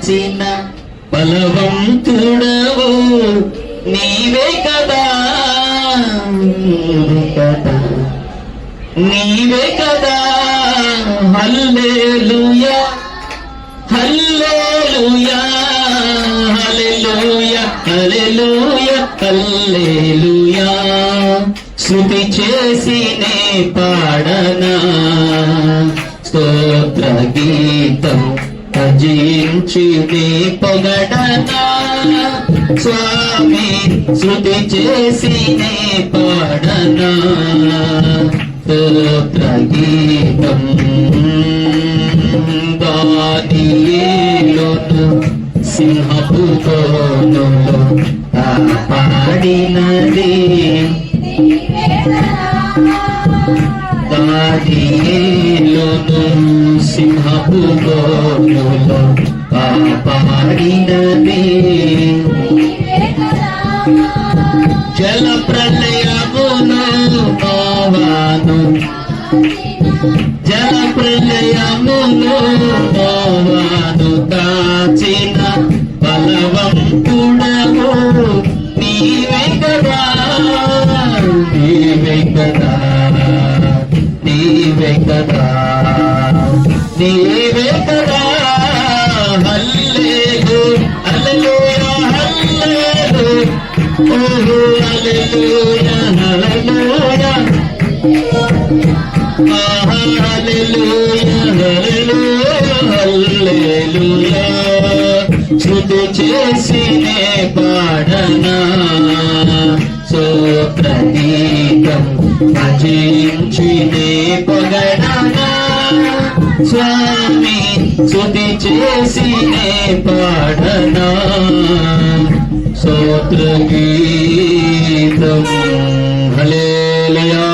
దాచిన బలవంతుడవు. నీవే కదా. నీవే కదా. నీవే కదా. హల్లెలూయా. హల్లెలూయా. హల్లెలూయా. హల్లెలూయా. హల్లెలూయా. శృతి చేసి నే పాడనా. స్తోత్ర గీతం భజించి నే పొగడనా స్వామి శృతి చేసి నే పాడనా గీతం సింహపు పాడినది దానియేలును సింహపు కోనులో జల ప్రళయమును నోవాను జల ప్రళయమును నోవాను దాచిన బలవంతుడము నీవే కదా నీవే కదా నీవే కదా. నీవే కదా హల్లెలూ హల్లెలూయా హల్లెలూ ఓహో హల్లెలూయా హల్లెలూయా శృతి చేసి నే పాడనా సోప్రతీకం భజించి పొగడనా స్వామి స్థుతి చేసి నే పాడనా? సోత్ర గీతం హల్లెలూయా.